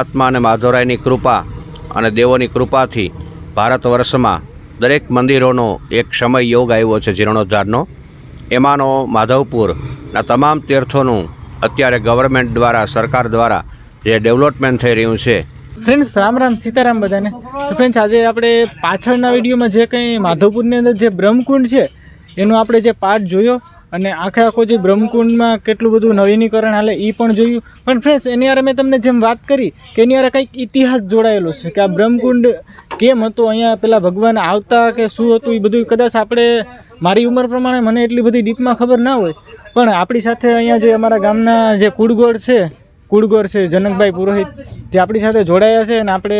આત્મા અને માધવરાયની કૃપા અને દેવોની કૃપાથી ભારત વર્ષમાં દરેક મંદિરોનો એક સમય યોગ આવ્યો છે જીર્ણોદ્ધારનો. એમાંનો માધવપુરના તમામ તીર્થોનું અત્યારે ગવર્મેન્ટ દ્વારા, સરકાર દ્વારા જે ડેવલપમેન્ટ થઈ રહ્યું છે. ફ્રેન્ડ્સ રામ રામ, સીતારામ બધાને. તો ફ્રેન્ડ્સ આજે આપણે પાછળના વિડીયોમાં જે કંઈ માધવપુરની અંદર જે બ્રહ્મકુંડ છે, એનો આપણે જે પાર્ટ જોયો અને આખે આખો જે બ્રહ્મકુંડમાં કેટલું બધું નવીનીકરણ હાલે એ પણ જોયું. પણ ફ્રેન્ડ્સ એની યારે મેં તમને જેમ વાત કરી કે એની યારે કંઈક ઇતિહાસ જોડાયેલો છે કે આ બ્રહ્મકુંડ કેમ હતો, અહીંયા પેલા ભગવાન આવતા કે શું હતું એ બધું કદાચ આપણે મારી ઉંમર પ્રમાણે મને એટલી બધી ડીપમાં ખબર ના હોય. પણ આપણી સાથે અહીંયા જે અમારા ગામના જે કુળગોળ છે કુળગોર છે, જનકભાઈ પુરોહિત, જે આપણી સાથે જોડાયા છે અને આપણે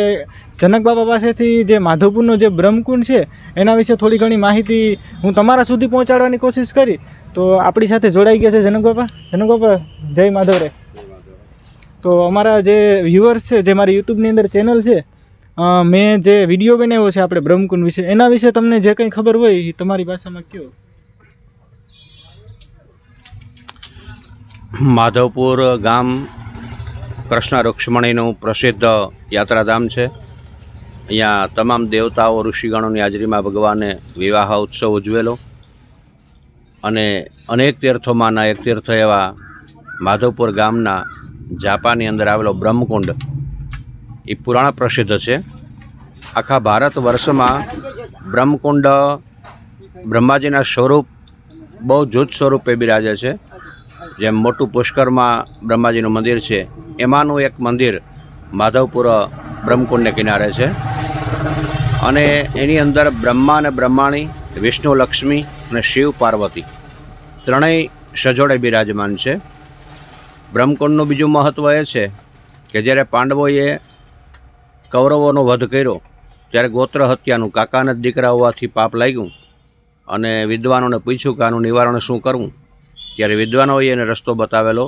જનક બાબા પાસેથી જે માધવપુરનો જે બ્રહ્મકુંડ છે, એના વિશે થોડી ઘણી માહિતી હું તમારા સુધી પહોંચાડવાની કોશિશ કરી. તો આપણી સાથે જોડાઈ ગયા છે જનકબાપા. જનકબાપા જનક બાપા જય માધવરે તો અમારા જે વ્યુઅર્સ છે, જે મારી યુટ્યુબની અંદર ચેનલ છે મેં જે વીડિયો બનાવ્યો છે આપણે બ્રહ્મકુંડ વિશે, એના વિશે તમને જે કંઈ ખબર હોય એ તમારી ભાષામાં કયો. માધવપુર ગામ કૃષ્ણ રૂક્ષ્મણીનું પ્રસિદ્ધ યાત્રાધામ છે. અહીંયા તમામ દેવતાઓ, ઋષિગણોની હાજરીમાં ભગવાને વિવાહ ઉત્સવ ઉજવેલો. અને અનેક તીર્થોમાંના એક તીર્થ એવા માધવપુર ગામના જાપાની અંદર આવેલો બ્રહ્મકુંડ. એ પુરાણ પ્રસિદ્ધ છે. આખા ભારત વર્ષમાં બ્રહ્મકુંડ બ્રહ્માજીના સ્વરૂપ બહુ જૂથ સ્વરૂપે બિરાજે છે. જેમ મોટું પુષ્કરમાં બ્રહ્માજીનું મંદિર છે, એમાંનું એક મંદિર માધવપુર બ્રહ્મકુંડને કિનારે છે. અને એની અંદર બ્રહ્મા અને બ્રહ્માણી, વિષ્ણુ, લક્ષ્મી અને શિવ પાર્વતી. ત્રણેય સજોડે બિરાજમાન છે. બ્રહ્મકુંડનું બીજું મહત્ત્વ એ છે કે જ્યારે પાંડવોએ કૌરવોનો વધ કર્યો, ત્યારે ગોત્ર હત્યાનું કાકાના દીકરા હોવાથી પાપ લાગ્યું અને વિદ્વાનોને પૂછ્યું કે આનું નિવારણ શું કરવું? ત્યારે વિદ્વાનોએ એને રસ્તો બતાવેલો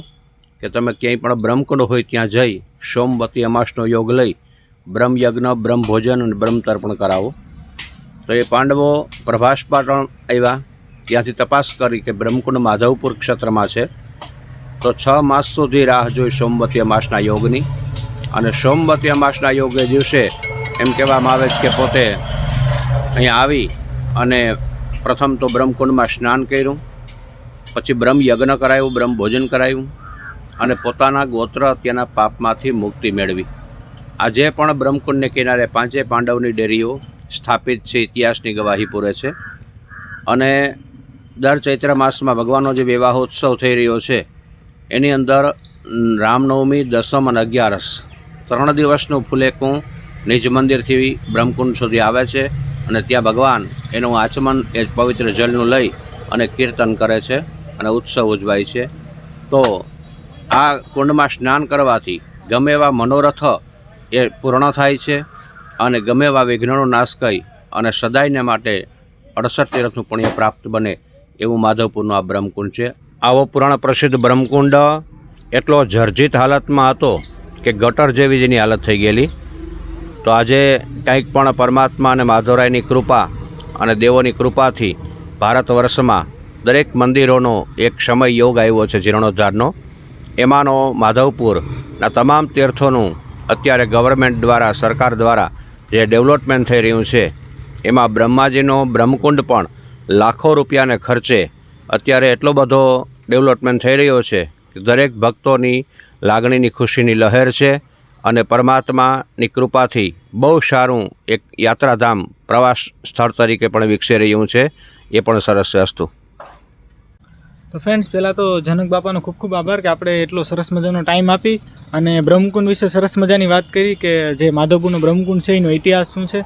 કે તમે ક્યાંય પણ બ્રહ્મકુંડ હોય ત્યાં જઈ સોમવતી અમાસનો યોગ લઈ બ્રહ્મયજ્ઞ, બ્રહ્મભોજન અને બ્રહ્મતર્પણ કરાવો. તો એ પાંડવો પ્રભાસ પાટણ આવ્યા. ત્યાંથી તપાસ કરી કે બ્રહ્મકુંડ માધવપુર ક્ષેત્રમાં છે. તો છ માસ સુધી રાહ જોઈ સોમવતી અમાસના યોગની. અને સોમવતી અમાસના યોગે દિવસે એમ કહેવામાં આવે છે કે પોતે અહીંયા આવી અને પ્રથમ તો બ્રહ્મકુંડમાં સ્નાન કર્યું, પછી બ્રહ્મ યજ્ઞ કરાયું, બ્રહ્મ ભોજન કરાયું અને પોતાના ગોત્ર ત્યાંના પાપમાંથી મુક્તિ મેળવી. આજે પણ બ્રહ્મકુંડને કિનારે પાંચે પાંડવની ડેરીઓ સ્થાપિત છે, ઇતિહાસની ગવાહી પૂરે છે. અને દર ચૈત્ર માસમાં ભગવાનનો જે વિવાહોત્સવ થઈ રહ્યો છે, એની અંદર રામનવમી, દસમ અને અગિયારસ ત્રણ દિવસનું ફુલેકું નિજ મંદિરથી બ્રહ્મકુંડ સુધી આવે છે અને ત્યાં ભગવાન એનું આચમન એ પવિત્ર જળનું લઈ અને કીર્તન કરે છે અને ઉત્સવ ઉજવાય છે. તો આ કુંડમાં સ્નાન કરવાથી ગમે એવા મનોરથ એ પૂર્ણ થાય છે અને ગમે એવા વિઘ્નનો નાશ કરી અને સદાયને માટે અડસઠ તીર્થનું પુણ્ય પ્રાપ્ત બને એવું માધવપુરનું આ બ્રહ્મકુંડ છે. આવો પુરાણ પ્રસિદ્ધ બ્રહ્મકુંડ એટલો જર્જિત હાલતમાં હતો કે ગટર જેવી જેની હાલત થઈ ગયેલી. તો આજે કંઈક પણ પરમાત્મા અને માધવરાયની કૃપા અને દેવોની કૃપાથી ભારત વર્ષમાં દરેક મંદિરોનો એક સમય યોગ આવ્યો છે જીર્ણોદ્ધારનો. એમાંનો માધવપુરના તમામ તીર્થોનું અત્યારે ગવર્મેન્ટ દ્વારા, સરકાર દ્વારા જે ડેવલપમેન્ટ થઈ રહ્યું છે, એમાં બ્રહ્માજીનો બ્રહ્મકુંડ પણ લાખો રૂપિયાને ખર્ચે અત્યારે એટલો બધો ડેવલપમેન્ટ થઈ રહ્યો છે કે દરેક ભક્તોની લાગણીની ખુશીની લહેર છે અને પરમાત્માની કૃપાથી બહુ સારું એક યાત્રાધામ પ્રવાસ સ્થળ તરીકે પણ વિકસી રહ્યું છે. એ પણ સરસ છે અસ્તુ તો ફ્રેન્ડ્સ પહેલાં તો જનક બાપાનો ખૂબ ખૂબ આભાર કે આપણે એટલો સરસ મજાનો ટાઈમ આપી અને બ્રહ્મકુંડ વિશે સરસ મજાની વાત કરી કે જે માધવપુરનો બ્રહ્મકુંડ છે, એનો ઇતિહાસ શું છે?